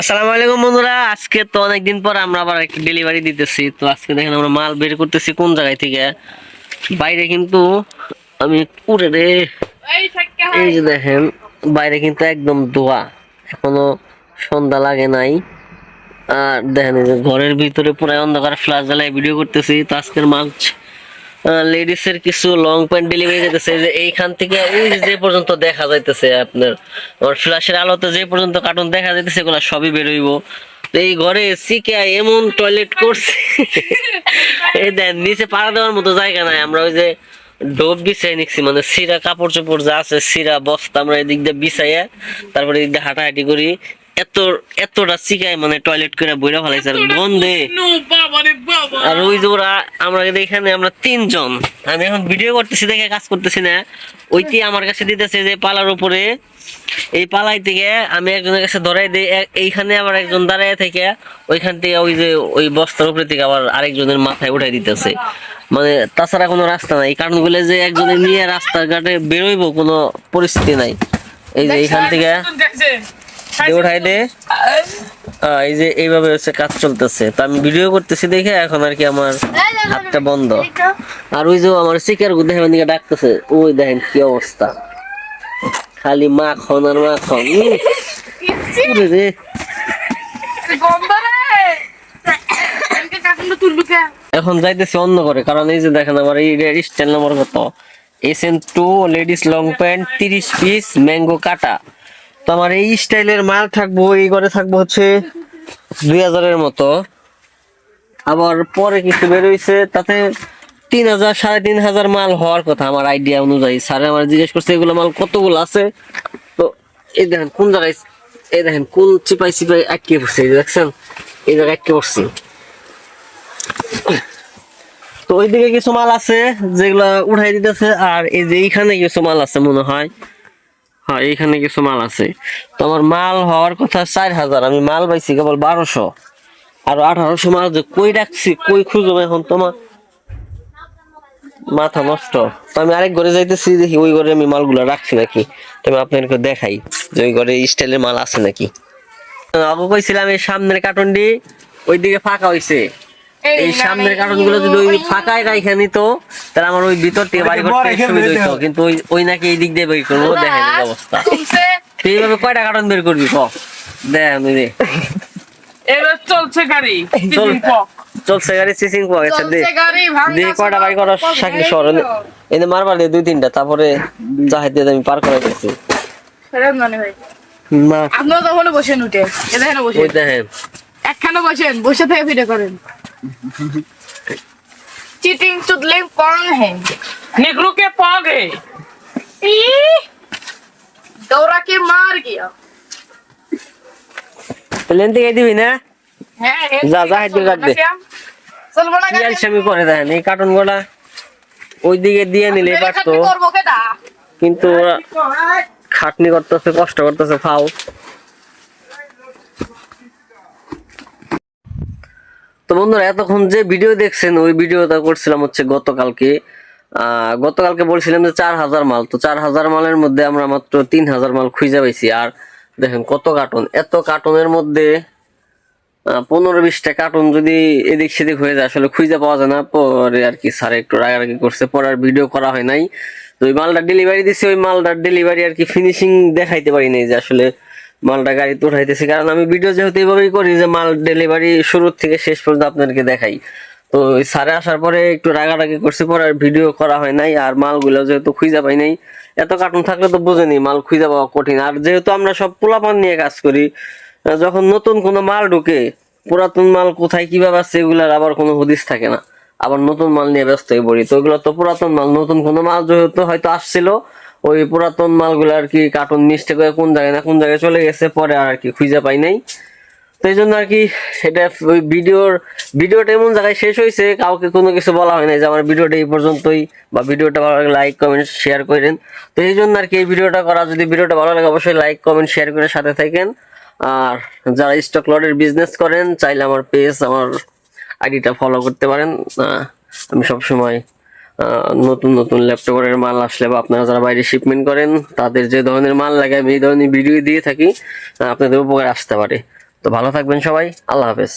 আসসালামু আলাইকুম বন্ধুরা আজকে তো অনেকদিন পর আমরা আবার একটা ডেলিভারি দিতেছি। তো আজকে দেখেন আমরা মাল বের করতেছি কোন জায়গায় থেকে। বাইরে কিন্তু আমি উড়ে রে। এই যে দেখেন বাইরে কিন্তু একদম ধোয়া। এখনও সন্ধ্যা লাগে নাই। আর দেখেন এই যে ঘরের ভিতরে পুরো অন্ধকার ফ্ল্যাশ জ্বালায় ভিডিও করতেছি। তো আজকের মাল লেডিস এর কিছু লং প্যান্ট ডেলিভারি যেতেছে যে এইখান থেকে ওই যে পর্যন্ত দেখা যাইতেছে আপনার আমার ফ্ল্যাশের আলোতে যে পর্যন্ত কার্টুন দেখা যাইতেছে এগুলো সবই বেরোইব এই ঘরে সিকে এমন টয়লেট করছে এই দেন নিচে পাড়া দেওয়ার মতো জায়গা নাই আমরা ওই যে ডোব বিছাই নিচ্ছি মানে সিরা কাপড় চোপড় যা আছে সিরা বস্তা আমরা এদিক দিয়ে বিছাইয়া তারপরে এদিক দিয়ে হাঁটাহাঁটি করি এত এতটা চিকায় মানে টয়লেট করে বইরা ফেলাইছে আর গন্ধে আর ওই যে ওরা আমরা এখানে আমরা তিনজন আমি এখন ভিডিও করতেছি দেখে কাজ করতেছি না। ওইটি আমার কাছে দিতেছে যে পালার উপরে। এই পালাই থেকে আমি একজনের কাছে ধরাই দিই এইখানে আবার একজন দাঁড়ায় থেকে ওইখান থেকে ওই যে ওই বস্তার উপরে থেকে আবার আরেকজনের মাথায় উঠাই দিতেছে। মানে তাছাড়া কোনো রাস্তা নাই এই কারণগুলো যে একজনে নিয়ে রাস্তাঘাটে বেরোইব কোনো পরিস্থিতি নাই। এই যে এইখান থেকে উঠাই দে এই যে এইভাবে হচ্ছে কাজ চলতেছে। তো আমি ভিডিও করতেছি দেখে এখন আর কি আমার হাতটা বন্ধ। আর ওই যে আমার শিকার দেখেন দিকে ডাকতেছে ওই দেখেন কি অবস্থা। খালি মাখন আর মাখন রে। এখন যাইতেছি অন্য করে কারণ এই যে দেখেন আমার এই স্টাইল নম্বর কত? S N two ladies long pant তিরিশ পিস ম্যাঙ্গো কাটা। তো আমার এই স্টাইলের মাল থাকব, এই ঘরে থাকব হচ্ছে দুই হাজারের মতো। আবার পরে কিছু বেরোইছে তাতে তিন হাজার, সাড়ে তিন হাজার মাল হওয়ার কথা আমার আইডিয়া অনুযায়ী। স্যার আমার জিজ্ঞেস করছে, এগুলো মাল কতগুলো আছে? তো এই দেখেন, কোন জায়গায় এই দেখেন, কোন চিপাই চিপাই আটকে পড়ছে, এই দেখছেন? এই জায়গায় আটকে পড়ছে। তো ওইদিকে কিছু মাল আছে, যেগুলা উঠাই দিতেছে, আর এই যে এইখানে কিছু মাল আছে, মনে হয়। হ্যাঁ এইখানে কিছু মাল আছে। তো আমার মাল হওয়ার কথা চার হাজার, আমি মাল পাইছি কেবল বারোশো। আর আঠারোশো মাল যে কই রাখছি, কই খুঁজবো এখন তোমার? মাথা নষ্ট। তো আমি আরেক ঘরে যাইতেছি, দেখি ওই ঘরে আমি মালগুলো রাখছি নাকি। তো আমি আপনাদেরকে দেখাই যে ওই ঘরে স্টাইলের মাল আছে নাকি। আগে কইছিলাম এই সামনের কার্টনটি ওইদিকে ফাঁকা হইছে। এই সামনের কারণগুলো যদি ওই ফাঁকায় রাখা নিত তাহলে আমার ওই ভিতর থেকে বাড়ি করতে সুবিধা হইতো কিন্তু ওই ওই নাকি এই দিক দিয়ে বের করব দেখেন অবস্থা। তুই এইভাবে কয়টা কারণ বের করবি ক? দেখেন এবার চলছে গাড়ি চলছে গাড়ি সিসিং পাওয়া গেছে দিয়ে কয়টা বাড়ি শহর এনে মারবার দিয়ে দুই তিনটা তারপরে দিয়ে আমি পার করে গেছি সেরকম মানে ভাই। না। আপনারা তখন বসেন উঠে এ দেখেন বসে দেখেন। একখানে বসেন বসে থেকে ভিডিও করেন। চিটিং চুদলিং পং है निगरू के पग है दौरा के मार गया প্লেন থেকে দিবি না হ্যাঁ যা, যা, হাত দিয়ে রাখ দে। চলবো না কি আলসামি করে দেখেন এই কার্টুন গুলা ওই দিকে দিয়ে নিলে পারতো করবো কেটা কিন্তু ওরা খাটনি করতেছে কষ্ট করতেছে ফাও তো বন্ধুরা, এতক্ষণ যে ভিডিও দেখছেন, ওই ভিডিওটা করছিলাম হচ্ছে গতকালকে। গতকালকে বলছিলাম যে চার হাজার মাল। তো চার হাজার মালের মধ্যে আমরা মাত্র তিন হাজার মাল খুঁজে পাইছি। আর দেখেন কত কার্টুন এত কার্টুনের মধ্যে পনেরো বিশটা কার্টুন যদি এদিক সেদিক হয়ে যায়, আসলে খুঁজে পাওয়া যায় না। পরে আর কি স্যার একটু রাগারাগি করছে। পরে আর ভিডিও করা হয় নাই। তো ওই মালটা ডেলিভারি দিছে, ওই মালটার ডেলিভারি আর কি ফিনিশিং দেখাইতে পারি নাই যে আসলে মালটা গাড়িতে উঠাইতেছি। কারণ আমি ভিডিও যেহেতু এইভাবেই করি যে মাল ডেলিভারি শুরু থেকে শেষ পর্যন্ত আপনাদেরকে দেখাই। তো স্যারে আসার পরে একটু রাগারাগি করছে, পরে আর ভিডিও করা হয় নাই। আর মালগুলো যেহেতু খুঁজে পাই নাই, এত কার্টুন থাকলে তো বোঝেনি মাল খুঁজে পাওয়া কঠিন। আর যেহেতু আমরা সব পোলাপান নিয়ে কাজ করি যখন নতুন কোনো মাল ঢুকে, পুরাতন মাল কোথায়, কীভাবে আছে এগুলার আবার কোনো হদিস থাকে না। আবার নতুন মাল নিয়ে ব্যস্ত হয়ে পড়ি। তো এগুলো তো পুরাতন মাল, নতুন কোনো মাল যেহেতু হয়তো আসছিল ওই পুরাতন মালগুলো আর কি কার্টুন মিস্টেক করে কোন জায়গায় না কোন জায়গায় চলে গেছে, পরে আর কি খুঁজে পাই নাই। তো এই জন্য আর কি এটা ওই ভিডিওর, ভিডিওটা এমন জায়গায় শেষ হয়েছে, কাউকে কোনো কিছু বলা হয় না যে আমার ভিডিওটা এই পর্যন্তই বা ভিডিওটা ভালো লাগে লাইক কমেন্ট শেয়ার করেন। তো এই জন্য আর কি এই ভিডিওটা করা, যদি ভিডিওটা ভালো লাগে অবশ্যই লাইক কমেন্ট শেয়ার করে সাথে থাকেন। আর যারা স্টক লটের বিজনেস করেন, চাইলে আমার পেজ আমার আইডিটা ফলো করতে পারেন। আমি সবসময় নতুন নতুন ল্যাপটপের মাল আসলে বা আপনারা যারা বাইরে শিপমেন্ট করেন, তাদের যে ধরনের মাল লাগে, আমি এই ধরনের ভিডিও দিয়ে থাকি আপনাদের উপকার আসতে পারে। তো ভালো থাকবেন সবাই, আল্লাহ হাফেজ।